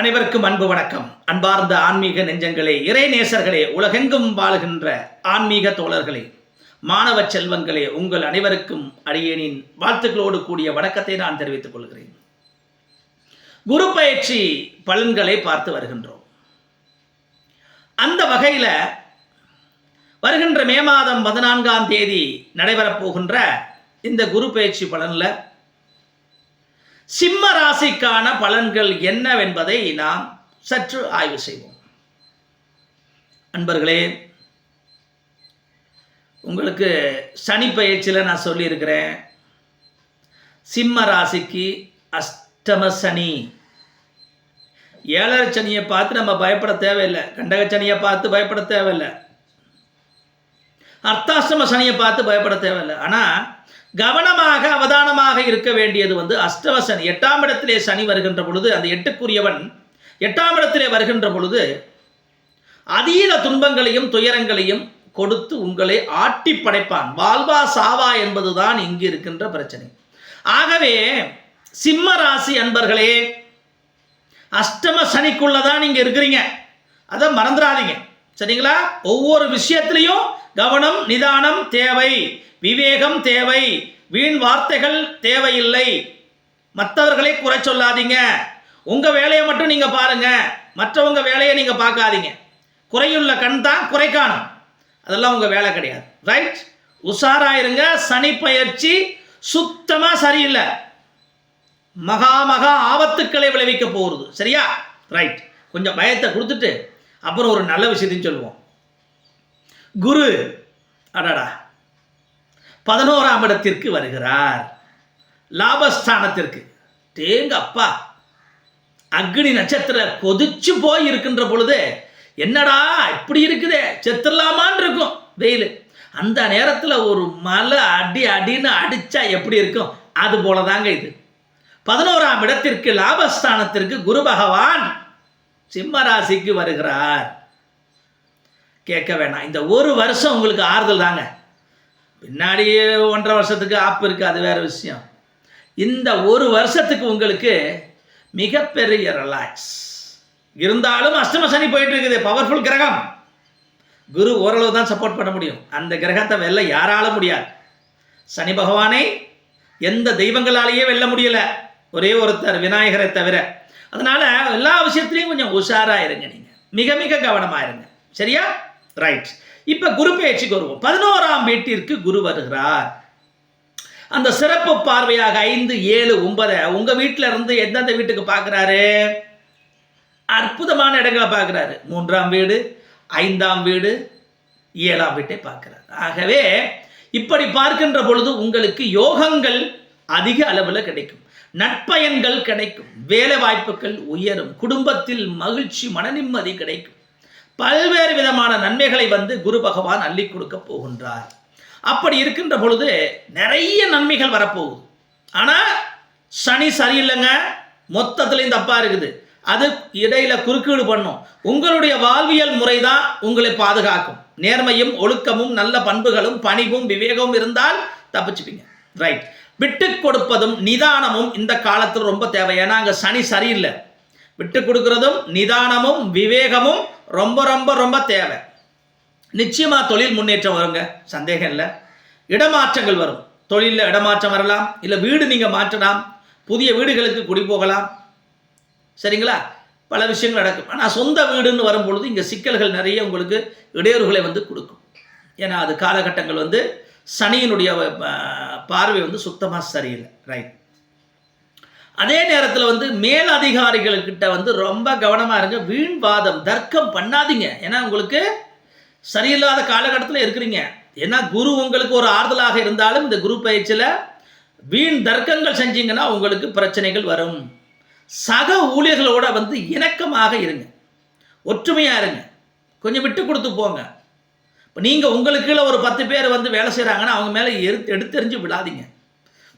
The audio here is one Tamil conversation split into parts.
அனைவருக்கும் அன்பு வணக்கம். அன்பார்ந்த ஆன்மீக நெஞ்சங்களே இறை நேசர்களே உலகெங்கும் வாழ்கின்ற ஆன்மீக தோழர்களே மாணவ செல்வங்களே உங்கள் அனைவருக்கும் அடியேனின் வாழ்த்துக்களோடு கூடிய வணக்கத்தை நான் தெரிவித்துக் கொள்கிறேன். குரு பயிற்சி பலன்களை பார்த்து வருகின்றோம். அந்த வகையில் வருகின்ற மே மாதம் பதினான்காம் தேதி நடைபெறப் போகின்ற இந்த குரு பயிற்சி பலனில் சிம்ம ராசிக்கான பலன்கள் என்னவென்பதை நாம் சற்று ஆய்வு செய்வோம். அன்பர்களே உங்களுக்கு சனி பயிற்சியில் நான் சொல்லியிருக்கிறேன். சிம்ம ராசிக்கு அஷ்டம சனி. ஏழரை சனியை பார்த்து நம்ம பயப்பட தேவையில்லை. கண்டக சனியை பார்த்து பயப்பட தேவையில்லை. அர்த்தாஷ்டம சனியை பார்த்து பயப்பட தேவையில்லை. ஆனால் கவனமாக அவதானமாக இருக்க வேண்டியது வந்து அஷ்டம சனி எட்டாம் இடத்திலே சனி வருகின்ற பொழுது அந்த எட்டுக்குரியவன் எட்டாம் இடத்திலே வருகின்ற பொழுது அதீத துன்பங்களையும் துயரங்களையும் கொடுத்து உங்களை ஆட்டி படைப்பான். வாழ்வா சாவா என்பதுதான் இங்கு இருக்கின்ற பிரச்சனை. ஆகவே சிம்ம ராசி அன்பர்களே அஷ்டம சனிக்குள்ளதான் நீங்க இருக்கிறீங்க. அதை மறந்துடாதீங்க. சரிங்களா? ஒவ்வொரு விஷயத்திலையும் கவனம் நிதானம் தேவை. விவேகம் தேவை. வீண் வார்த்தைகள் தேவையில்லை. மற்றவர்களை குறை சொல்லாதீங்க. உங்க வேலையை மட்டும் நீங்க பாருங்க. மற்றவங்க வேலையை நீங்க பார்க்காதீங்க. குறையுள்ள கண் தான் குறை காணும். அதெல்லாம் உங்க வேலை கிடையாது. ரைட் உஷாராயிருங்க சனி பயிற்சி சுத்தமா சரியில்லை. மகா மகா ஆபத்துக்களை விளைவிக்க போகிறது சரியா? ரைட் கொஞ்சம் பயத்தை கொடுத்துட்டு அப்புறம் ஒரு நல்ல விஷயத்தையும் சொல்லுவோம். குரு அடாடா. பதினோராம் இடத்திற்கு வருகிறார். லாபஸ்தானத்திற்கு. தேங்க அப்பா அக்னி நட்சத்திர கொதிச்சு போய் இருக்கின்ற பொழுது என்னடா இப்படி இருக்குதே? செத்துடலாமான் இருக்கும் வெயில். அந்த நேரத்தில் ஒரு மலை அடி அடின்னு அடிச்சா எப்படி இருக்கும்? அது போல தாங்க இது. பதினோராம் இடத்திற்கு லாபஸ்தானத்திற்கு குரு பகவான் சிம்மராசிக்கு வருகிறார். கேட்க வேணாம். இந்த ஒரு வருஷம் உங்களுக்கு ஆறுதல் தாங்க. பின்னாடி ஒன்றரை வருஷத்துக்கு ஆப் இருக்குது அது வேறு விஷயம். இந்த ஒரு வருஷத்துக்கு உங்களுக்கு மிகப்பெரிய ரிலாக்ஸ் இருந்தாலும் அஷ்டம சனி போயிட்டு இருக்குது பவர்ஃபுல் கிரகம். குரு ஓரளவு தான் சப்போர்ட் பண்ண முடியும். அந்த கிரகத்தை வெல்ல யாரால முடியாது. சனி பகவானை எந்த தெய்வங்களாலேயே வெல்ல முடியலை. ஒரே ஒருத்தர் விநாயகரை தவிர. அதனால எல்லா விஷயத்துலையும் கொஞ்சம் உஷாராக இருங்க நீங்கள் மிக மிக கவனமாக இருங்க. சரியா? ரைட் இப்ப குரு பயிற்சிக்கு வருவோம். பதினோராம் வீட்டிற்கு குரு வருகிறார். அந்த சிறப்பு பார்வையாக ஐந்து ஏழு ஒன்பதை உங்க வீட்டில இருந்து எந்தெந்த வீட்டுக்கு பார்க்குறாரு அற்புதமான இடங்களை பார்க்குறாரு மூன்றாம் வீடு ஐந்தாம் வீடு ஏழாம் வீட்டை பார்க்கிறார் ஆகவே இப்படி பார்க்கின்ற பொழுது உங்களுக்கு யோகங்கள் அதிக அளவில் கிடைக்கும். நட்பயன்கள் கிடைக்கும். வேலை வாய்ப்புகள் உயரும். குடும்பத்தில் மகிழ்ச்சி மன நிம்மதி கிடைக்கும். பல்வேறு விதமான நன்மைகளை வந்து குரு பகவான் அள்ளி கொடுக்க போகின்றார். அப்படி இருக்கின்ற பொழுது நிறைய நன்மைகள் வரப்போகுது. ஆனால் சனி சரியில்லைங்க மொத்தத்துலேயும் தப்பாக இருக்குது. அது இடையில குறுக்கீடு பண்ணும். உங்களுடைய வாழ்வியல் முறை தான் உங்களை பாதுகாக்கும். நேர்மையும் ஒழுக்கமும் நல்ல பண்புகளும் பணிவும் விவேகமும் இருந்தால் தப்பிச்சுப்பீங்க. ரைட் விட்டு கொடுப்பதும் நிதானமும் இந்த காலத்தில் ரொம்ப தேவை. ஏன்னா அங்கே சனி சரியில்லை. விட்டு கொடுக்கறதும் நிதானமும் விவேகமும் ரொம்ப ரொம்ப ரொம்ப தேவை. நிச்சயமாக தொழில் முன்னேற்றம் வருங்க. சந்தேகம் இல்லை. இடமாற்றங்கள் வரும். தொழிலில் இடமாற்றம் வரலாம். இல்லை வீடு நீங்கள் மாற்றலாம். புதிய வீடுகளுக்கு குடி போகலாம். சரிங்களா? பல விஷயங்கள் நடக்கும். ஆனால் சொந்த வீடுன்னு வரும் பொழுது இங்கே சிக்கல்கள் நிறைய உங்களுக்கு இடையூறுகளை வந்து கொடுக்கும். ஏன்னா அது காலகட்டங்கள் வந்து சனியினுடைய பார்வை வந்து சுத்தமாக சரியில்லை. ரைட் அதே நேரத்தில் வந்து மேல் அதிகாரிகள்கிட்ட வந்து ரொம்ப கவனமாக இருங்க. வீண் வாதம் தர்க்கம் பண்ணாதீங்க. ஏன்னா உங்களுக்கு சரியில்லாத காலகட்டத்தில் இருக்கிறீங்க. ஏன்னா குரு உங்களுக்கு ஒரு ஆறுதலாக இருந்தாலும் இந்த குரு பயிற்சியில் வீண் தர்க்கங்கள் செஞ்சீங்கன்னா உங்களுக்கு பிரச்சனைகள் வரும். சக ஊழியர்களோட வந்து இணக்கமாக இருங்க. ஒற்றுமையாக இருங்க. கொஞ்சம் விட்டு கொடுத்து போங்க. இப்போ நீங்கள் உங்களுக்கு கீழே ஒரு பத்து பேர் வந்து வேலை செய்கிறாங்கன்னா அவங்க மேலே எடுத்து எடுத்தெறிஞ்சு விடாதீங்க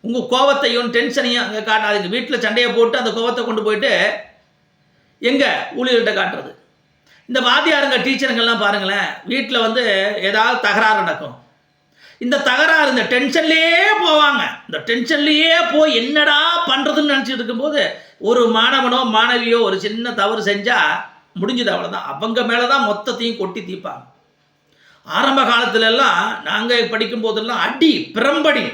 உங்கள் கோவத்தையும் டென்ஷனையும் அங்கே காட்டாதீங்க வீட்டில் சண்டையை போட்டு அந்த கோவத்தை கொண்டு போயிட்டு எங்கே ஊழியர்கிட்ட காட்டுறது? இந்த வாத்தியாருங்க டீச்சருங்கெல்லாம் பாருங்களேன் வீட்டில் வந்து ஏதாவது தகராறு நடக்கும். இந்த தகராறு இந்த டென்ஷன்லேயே போவாங்க. இந்த டென்ஷன்லேயே போய் என்னடா பண்ணுறதுன்னு நினச்சிட்டு இருக்கும்போது ஒரு மாணவனோ மாணவியோ ஒரு சின்ன தவறு செஞ்சால் முடிஞ்சது அவ்வளோதான் அவங்க மேலே தான் மொத்தத்தையும் கொட்டி தீப்பாங்க. ஆரம்ப காலத்துலலாம் நாங்கள் படிக்கும் போதெல்லாம் அடி பிரம்படி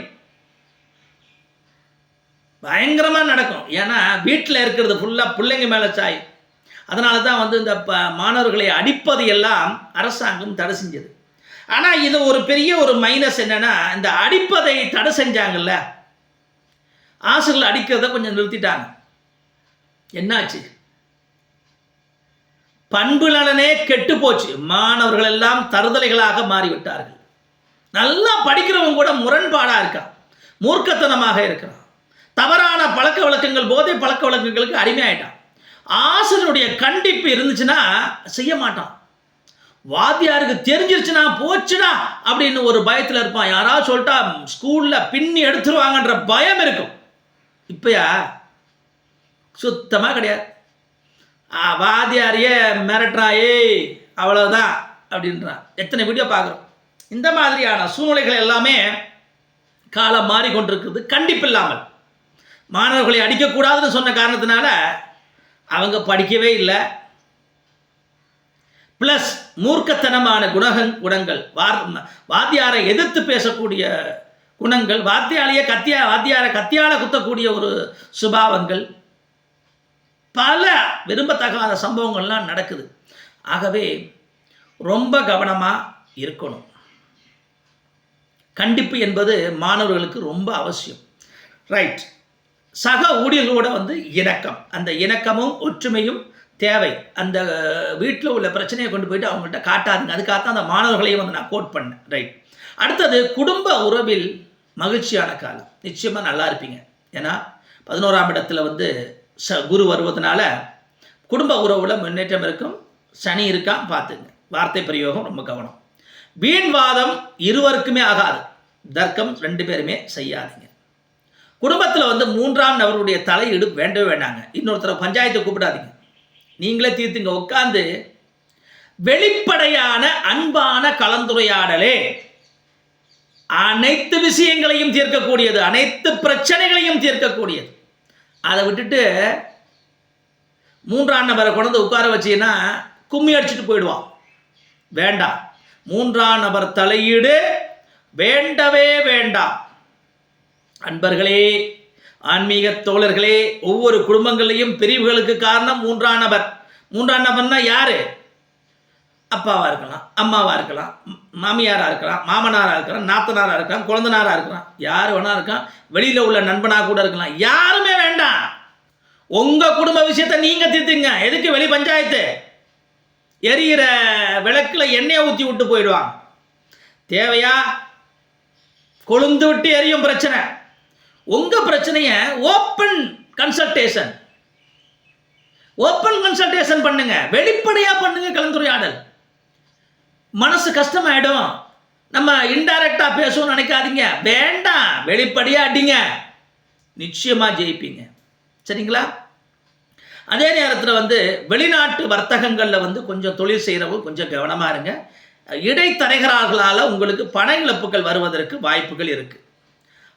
பயங்கரமாக நடக்கும். ஏன்னா வீட்டில் இருக்கிறது ஃபுல்லாக பிள்ளைங்க மேலே சாய். அதனால தான் வந்து இந்த ப மாணவர்களை அடிப்பது எல்லாம் அரசாங்கம் தடை செஞ்சது. ஆனால் இது ஒரு பெரிய ஒரு மைனஸ் என்னன்னா இந்த அடிப்பதை தடை செஞ்சாங்கல்ல? ஆசிரியர்கள் அடிக்கிறத கொஞ்சம் நிறுத்திட்டாங்க. என்னாச்சு? பண்பு நலனே கெட்டு போச்சு. மாணவர்கள் எல்லாம் தருதலைகளாக மாறிவிட்டார்கள். நல்லா படிக்கிறவங்க கூட முரண்பாடாக இருக்கான். மூர்க்கத்தனமாக இருக்கிறான். தவறான பழக்க வழக்கங்கள் போதை பழக்க வழக்கங்களுக்கு அடிமையாயிட்டான். ஆசிரியருடைய கண்டிப்பு இருந்துச்சுன்னா செய்ய மாட்டான். வாத்தியாருக்கு தெரிஞ்சிருச்சுன்னா போச்சுடா அப்படின்னு ஒரு பயத்தில் இருப்பான். யாராவது சொல்லிட்டா ஸ்கூலில் பின்னி எடுத்துருவாங்கன்ற பயம் இருக்கும். இப்பயா? சுத்தமாக கிடையாது. ஆ, வாத்தியாரையே மிரட்டுறாயே அவ்வளோதான் அப்படின்றான். எத்தனை வீடியோ பார்க்குறோம். இந்த மாதிரியான சூழ்நிலைகள் எல்லாமே காலம் மாறிக்கொண்டிருக்குது கண்டிப்பு இல்லாமல். மாணவர்களை அடிக்கக்கூடாதுன்னு சொன்ன காரணத்தினால அவங்க படிக்கவே இல்லை. ப்ளஸ் மூர்க்கத்தனமான குணகங் குணங்கள். வார் வாத்தியாரை எதிர்த்து பேசக்கூடிய குணங்கள் வாத்தியாலேயே கத்தியா வாத்தியாரை கத்தியால குத்தக்கூடிய ஒரு சுபாவங்கள். பல விரும்பத்தகாத சம்பவங்கள்லாம் நடக்குது. ஆகவே ரொம்ப கவனமாக இருக்கணும். கண்டிப்பு என்பது மாணவர்களுக்கு ரொம்ப அவசியம். ரைட் சக ஊழியர்களோட வந்து இணக்கம். அந்த இணக்கமும் ஒற்றுமையும் தேவை. அந்த வீட்டில் உள்ள பிரச்சனையை கொண்டு போயிட்டு அவங்கள்ட்ட காட்டாதுங்க. அதுக்காகத்தான் அந்த மாணவர்களையும் வந்து நான் கோட் பண்ணேன். ரைட் அடுத்தது குடும்ப உறவில் மகிழ்ச்சியான காலம். நிச்சயமாக நல்லா இருப்பீங்க. ஏன்னா பதினோராம் இடத்துல வந்து ச குரு வருவதனால குடும்ப உறவில் முன்னேற்றம் இருக்கும். சனி இருக்கா பார்த்துங்க. வார்த்தை பிரயோகம் ரொம்ப கவனம். வீண்வாதம் இருவருக்குமே ஆகாது. தர்க்கம் ரெண்டு பேருமே செய்யாதீங்க. குடும்பத்தில் வந்து மூன்றாம் நபருடைய தலையீடு வேண்டவே வேண்டாங்க. இன்னொருத்தரை பஞ்சாயத்தை கூப்பிடாதீங்க. நீங்களே தீர்த்துங்க. உட்காந்து வெளிப்படையான அன்பான கலந்துரையாடலே அனைத்து விஷயங்களையும் தீர்க்கக்கூடியது. அனைத்து பிரச்சனைகளையும் தீர்க்கக்கூடியது. அதை விட்டுட்டு மூன்றாம் நபரை கொண்டு உட்கார வச்சீங்கன்னா கும்மி அடிச்சுட்டு போயிடுவான். வேண்டாம். மூன்றாம் நபர் தலையீடு வேண்டவே வேண்டாம். அன்பர்களே ஆன்மீக தோழர்களே ஒவ்வொரு குடும்பங்களையும் பிரிவுகளுக்கு காரணம் மூன்றாம் நபர். மூன்றாம் நபர்னா யாரு? அப்பாவா இருக்கலாம் அம்மாவா இருக்கலாம் மாமியாராக மாமியாரா இருக்கலாம் மாமனாரா இருக்கலாம் நாத்தனாரா இருக்கலாம் குழந்தனாரா இருக்கலாம். யார் வேணா இருக்கலாம் வெளியில உள்ள நண்பனா கூட இருக்கலாம். யாருமே வேண்டாம். உங்க குடும்ப விஷயத்தை நீங்க தீர்த்துங்க. எதுக்கு வெளி பஞ்சாயத்து? எரியிற விளக்குல எண்ணெயை ஊற்றி விட்டு போயிடுவான் தேவையா? கொழுந்து விட்டு எரியும் பிரச்சனை. உங்க பிரச்சனையை ஓப்பன் கன்சல்டேஷன் ஓப்பன் கன்சல்டேஷன் பண்ணுங்க. வெளிப்படையா பண்ணுங்க கலந்துரையாடல். மனசு கஷ்டமாயிடும். நம்ம இன்டைரக்டா பேசணும்னு நினைக்காதீங்க. வேண்டாம். வெளிப்படையா அடிங்க. நிச்சயமா ஜெயிப்பீங்க. சரிங்களா? அதே நேரத்தில் வந்து வெளிநாட்டு வர்த்தகங்களில் வந்து கொஞ்சம் தொழில் செய்கிறவங்க கொஞ்சம் கவனமாக இருங்க. இடைத்தரகர்களால் உங்களுக்கு பண இழப்புகள் வருவதற்கு வாய்ப்புகள் இருக்குது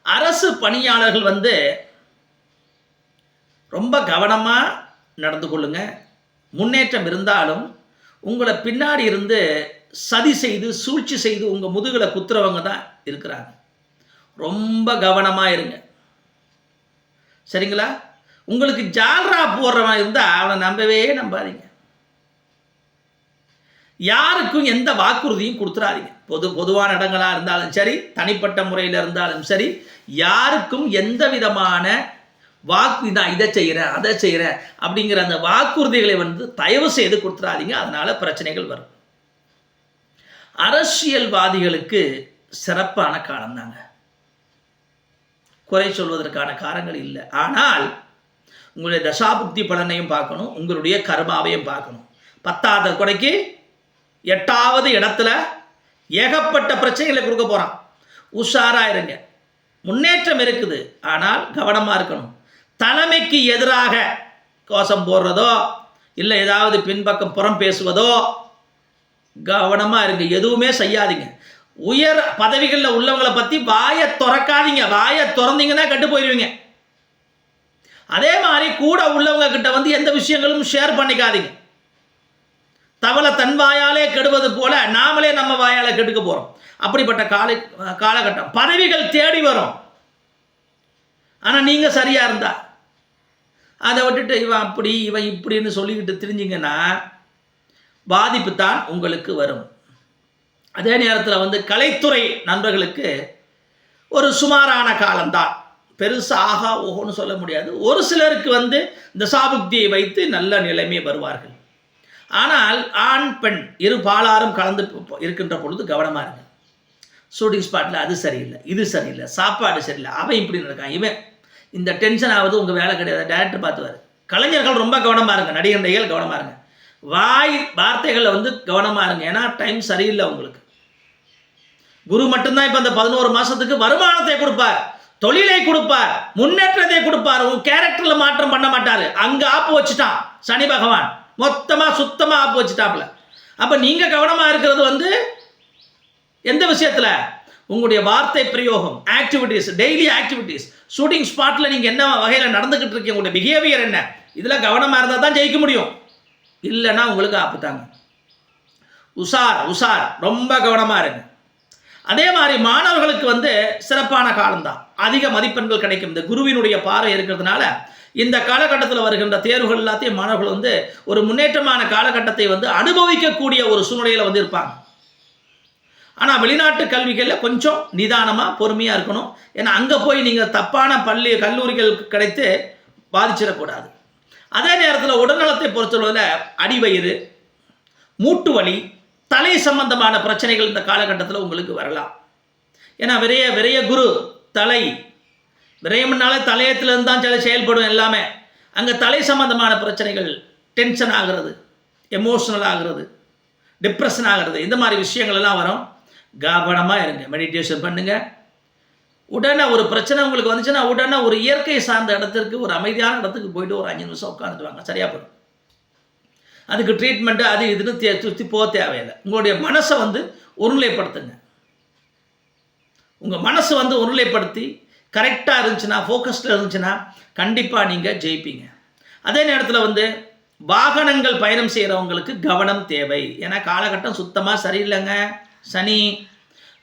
அரசு பணியாளர்கள் வந்து ரொம்ப கவனமாக நடந்து கொள்ளுங்க. முன்னேற்றம் இருந்தாலும் உங்களை பின்னாடி இருந்து சதி செய்து சூழ்ச்சி செய்து உங்கள் முதுகில் குத்துறவங்க தான் இருக்கிறாங்க. ரொம்ப கவனமாக இருங்க. சரிங்களா? உங்களுக்கு ஜால்ரா போடுறவன் இருந்தால் அவனை நம்பவே நம்பாதீங்க. யாருக்கும் எந்த வாக்குறுதியும் கொடுத்துறாதீங்க. பொது பொதுவான இடங்களாக இருந்தாலும் சரி தனிப்பட்ட முறையில் இருந்தாலும் சரி யாருக்கும் எந்த விதமான வாக்கு நான் இதை செய்கிறேன் அதை செய்கிறேன் அப்படிங்கிற அந்த வாக்குறுதிகளை வந்து தயவு செய்து கொடுத்துறாதீங்க. அதனால் பிரச்சனைகள் வரும். அரசியல்வாதிகளுக்கு சிறப்பான காலம் தாங்க. குறை சொல்வதற்கான காரணங்கள் இல்லை. ஆனால் உங்களுடைய தசாபுக்தி பலனையும் பார்க்கணும் உங்களுடைய கர்மாவையும் பார்க்கணும். பத்தாவது கொடைக்கு எட்டாவது இடத்துல ஏகப்பட்ட பிரச்சனைகளை கொடுக்க போகிறான் உஷாராக இருங்க. முன்னேற்றம் இருக்குது. ஆனால் கவனமாக இருக்கணும். தலைமைக்கு எதிராக கோஷம் போடுறதோ இல்லை ஏதாவது பின்பக்கம் புறம் பேசுவதோ கவனமாக இருங்க. எதுவுமே செய்யாதீங்க. உயர் பதவிகளில் உள்ளவங்களை பற்றி வாயை திறக்காதீங்க. வாயை திறந்தீங்கன்னா கட்டு போயிடுவீங்க அதே மாதிரி கூட உள்ளவங்க கிட்ட வந்து எந்த விஷயங்களும் ஷேர் பண்ணிக்காதீங்க. தவளை தன் வாயாலே கெடுவது போல நாமளே நம்ம வாயால் கெடுக்க போகிறோம் அப்படிப்பட்ட கால காலகட்டம். பதவிகள் தேடி வரும். ஆனால் நீங்கள் சரியாக இருந்தா அதை விட்டுட்டு இவன் அப்படி இவன் இப்படின்னு சொல்லிக்கிட்டு திரிஞ்சிங்கன்னா பாதிப்பு தான் உங்களுக்கு வரும். அதே நேரத்தில் வந்து கலைத்துறை நண்பர்களுக்கு ஒரு சுமாரான காலம்தான் பெருசாக ஆகா ஓஹோன்னு சொல்ல முடியாது. ஒரு சிலருக்கு வந்து இந்த சாபுக்தியை வைத்து நல்ல நிலைமை வருவார்கள். ஆனால் ஆண் பெண் இரு பாலாரும் கலந்து இருக்கின்ற பொழுது கவனமாக இருங்க. ஷூட்டிங் ஸ்பாட்டில் அது சரியில்லை இது சரியில்லை சாப்பாடு சரியில்லை அவன் இப்படி இருக்கான் இவன். இந்த டென்ஷன் ஆகுது உங்கள் வேலை கிடையாது டேரக்டர் பார்த்துவார். கலைஞர்கள் ரொம்ப கவனமாக இருங்க நடிகர்கள் கவனமாக இருங்க. வாய் வார்த்தைகளில் வந்து கவனமாக இருங்க ஏன்னா டைம் சரியில்லை உங்களுக்கு. குரு மட்டும்தான் இப்போ அந்த பதினோரு மாதத்துக்கு வருமானத்தை கொடுப்பார் தொழிலை கொடுப்பார் முன்னேற்றத்தை கொடுப்பார் உன் கேரக்டரில் மாற்றம் பண்ண மாட்டார். அங்கே ஆப்பு வச்சுட்டான் சனி பகவான். மொத்தமாக சுத்தமாக ஆப்பு வச்சுட்டாப்புல. அப்போ நீங்கள் கவனமாக இருக்கிறது வந்து எந்த விஷயத்தில்? உங்களுடைய வார்த்தை பிரயோகம் ஆக்டிவிட்டீஸ் டெய்லி ஆக்டிவிட்டீஸ் ஷூட்டிங் ஸ்பாட்டில் நீங்கள் என்ன வகையில் நடந்துக்கிட்டு இருக்கீங்க உங்களுடைய பிஹேவியர் என்ன? இதில் கவனமாக இருந்தால் தான் ஜெயிக்க முடியும். இல்லைன்னா உங்களுக்கு ஆப்புத்தாங்க உஷார் உஷார். ரொம்ப கவனமாக இருங்க. அதே மாதிரி மாணவர்களுக்கு வந்து சிறப்பான காலம்தான். அதிக மதிப்பெண்கள் கிடைக்கும். இந்த குருவினுடைய பார்வை இருக்கிறதுனால இந்த காலகட்டத்தில் வருகின்ற தேர்வுகள் எல்லாத்தையும் மாணவர்கள் வந்து ஒரு முன்னேற்றமான காலகட்டத்தை வந்து அனுபவிக்கக்கூடிய ஒரு சூழ்நிலையில் வந்து இருப்பாங்க. ஆனால் வெளிநாட்டு கல்விகளில் கொஞ்சம் நிதானமாக பொறுமையாக இருக்கணும். ஏன்னா அங்கே போய் நீங்கள் தப்பான பள்ளி கல்லூரிகள் கிடைத்து பாதிச்சிடக்கூடாது. அதே நேரத்தில் உடல்நலத்தை பொறுத்தவரையில் அடிவயிறு மூட்டு வலி தலை சம்பந்தமான பிரச்சனைகள் இந்த காலகட்டத்தில் உங்களுக்கு வரலாம். ஏன்னா விரைய விரைய குரு தலை விரயம்னாலே தலையத்திலிருந்து தான் சில செயல்படும் எல்லாமே. அங்கே தலை சம்பந்தமான பிரச்சனைகள் டென்ஷன் ஆகிறது எமோஷனல் ஆகிறது டிப்ரெஷன் ஆகிறது இந்த மாதிரி விஷயங்கள் எல்லாம் வரும். கவனமாக இருங்க மெடிடேஷன் பண்ணுங்க. உடனே ஒரு பிரச்சனை உங்களுக்கு வந்துச்சுன்னா உடனே ஒரு இயற்கை சார்ந்த இடத்திற்கு ஒரு அமைதியான இடத்துக்கு போயிட்டு ஒரு அஞ்சு நிமிஷம் உட்காந்துட்டு வாங்க. சரியா போயிடும். அதுக்கு ட்ரீட்மெண்ட்டு அது இதுன்னு தே சுற்றி போக தேவையில்லை. உங்களுடைய மனசை வந்து ஒருநிலைப்படுத்துங்க. உங்கள் மனசு வந்து ஒருநிலைப்படுத்தி கரெக்டாக இருந்துச்சுன்னா ஃபோக்கஸ்டில் இருந்துச்சுன்னா கண்டிப்பாக நீங்கள் ஜெயிப்பீங்க. அதே நேரத்தில் வந்து வாகனங்கள் பயணம் செய்கிறவங்களுக்கு கவனம் தேவை. ஏன்னா காலகட்டம் சுத்தமாக சரியில்லைங்க. சனி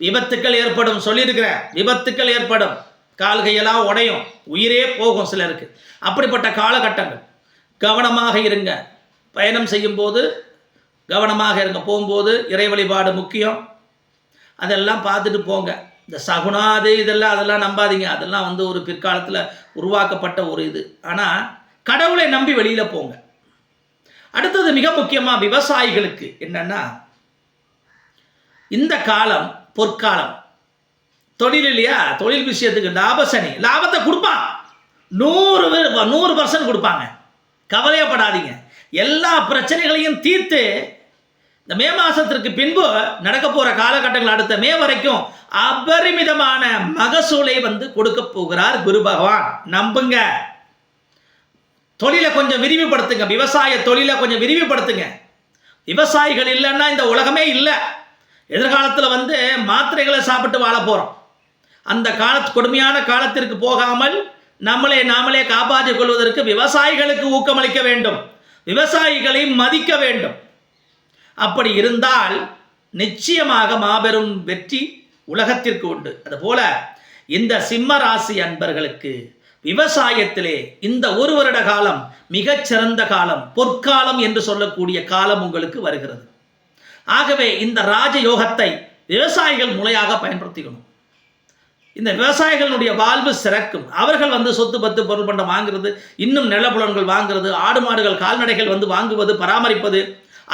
விபத்துக்கள் ஏற்படும் சொல்லியிருக்கிறேன். விபத்துக்கள் ஏற்படும். கால் கையெல்லாம் உடையும். உயிரே போகும் சிலருக்கு. அப்படிப்பட்ட காலகட்டங்கள். கவனமாக இருங்க. பயணம் செய்யும்போது கவனமாக இருங்க. போகும்போது இறை வழிபாடு முக்கியம். அதெல்லாம் பார்த்துட்டு போங்க. இந்த சகுனாது இதெல்லாம் அதெல்லாம் நம்பாதீங்க. அதெல்லாம் வந்து ஒரு பிற்காலத்தில் உருவாக்கப்பட்ட ஒரு இது. ஆனால் கடவுளை நம்பி வெளியில் போங்க. அடுத்தது மிக முக்கியமாக விவசாயிகளுக்கு என்னென்னா இந்த காலம் பொற்காலம் தொழில் இல்லையா? தொழில் விஷயத்துக்கு லாபசனி லாபத்தை கொடுப்பான். நூறு பேர் நூறு பர்சன்ட் கொடுப்பாங்க. கவலையப்படாதீங்க. எல்லா பிரச்சனைகளையும் தீர்த்து இந்த மே மாதத்திற்கு பின்பு நடக்க போகிற காலகட்டங்கள் அடுத்த மே வரைக்கும் அபரிமிதமான மகசூலை வந்து கொடுக்க போகிறார் குரு பகவான். நம்புங்க. தொழிலை கொஞ்சம் விரிவுபடுத்துங்க. விவசாய தொழிலை கொஞ்சம் விரிவுபடுத்துங்க. விவசாயிகள் இல்லைன்னா இந்த உலகமே இல்லை. எதிர்காலத்தில் வந்து மாத்திரைகளை சாப்பிட்டு வாழ போகிறோம் அந்த கால கொடுமையான காலத்திற்கு போகாமல் நம்மளே நாமளே காப்பாற்றிக் கொள்வதற்கு விவசாயிகளுக்கு ஊக்கமளிக்க வேண்டும். விவசாயிகளை மதிக்க வேண்டும். அப்படி இருந்தால் நிச்சயமாக மாபெரும் வெற்றி உலகத்திற்கு உண்டு. அதுபோல இந்த சிம்ம ராசி அன்பர்களுக்கு விவசாயத்திலே இந்த ஒரு வருட காலம் மிகச்சிறந்த காலம் பொற்காலம் என்று சொல்லக்கூடிய காலம் உங்களுக்கு வருகிறது. ஆகவே இந்த ராஜயோகத்தை விவசாயிகள் முறையாக பயன்படுத்திக்கணும். இந்த விவசாயிகளுடைய வாழ்வு சிறக்கும். அவர்கள் வந்து சொத்து பத்து பொருள் பண்டம் வாங்குறது இன்னும் நிலப்புலன்கள் வாங்குறது ஆடு மாடுகள் கால்நடைகள் வந்து வாங்குவது பராமரிப்பது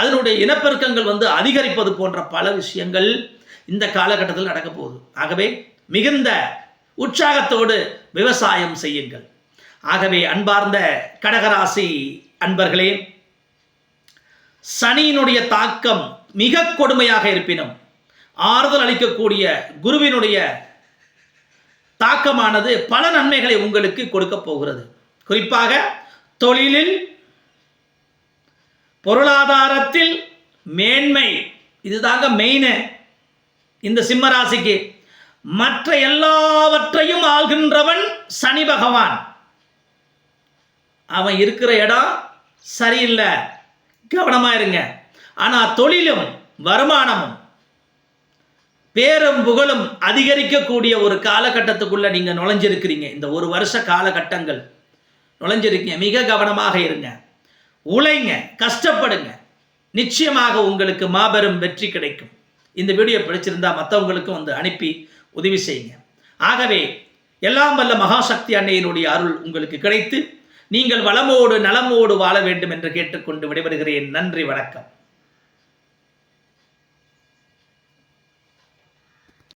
அதனுடைய இனப்பெருக்கங்கள் வந்து அதிகரிப்பது போன்ற பல விஷயங்கள் இந்த காலகட்டத்தில் நடக்க போகுது. ஆகவே மிகுந்த உற்சாகத்தோடு விவசாயம் செய்யுங்கள். ஆகவே அன்பார்ந்த கடகராசி அன்பர்களே சனியினுடைய தாக்கம் மிக கொடுமையாக இருப்பினும் ஆறுதல் அளிக்கக்கூடிய குருவினுடைய தாக்கமானது பல நன்மைகளை உங்களுக்கு கொடுக்க போகிறது. குறிப்பாக தொழிலில் பொருளாதாரத்தில் மேன்மை இதுதாங்க மெயின் இந்த சிம்ம ராசிக்கு மற்ற எல்லாவற்றையும் ஆள்கின்றவன் சனி பகவான். அவன் இருக்கிற இடம் சரியில்லை. கவனமாக இருங்க. ஆனால் தொழிலும் வருமானமும் பேரும் புகழும் அதிகரிக்கக்கூடிய ஒரு காலகட்டத்துக்குள்ள நீங்கள் நுழைஞ்சிருக்கிறீங்க. இந்த ஒரு வருஷ காலகட்டங்கள். நுழைஞ்சிருக்கீங்க. மிக கவனமாக இருங்க. உழைங்க கஷ்டப்படுங்க. நிச்சயமாக உங்களுக்கு மாபெரும் வெற்றி கிடைக்கும். இந்த வீடியோ பிடிச்சிருந்தா மற்றவங்களுக்கும் வந்து அனுப்பி உதவி செய்யுங்க. ஆகவே எல்லாம் வல்ல மகாசக்தி அன்னையினுடைய அருள் உங்களுக்கு கிடைத்து நீங்கள் வளமோடு நலமோடு வாழ வேண்டும் என்று கேட்டுக்கொண்டு விடைபெறுகிறேன். நன்றி வணக்கம்.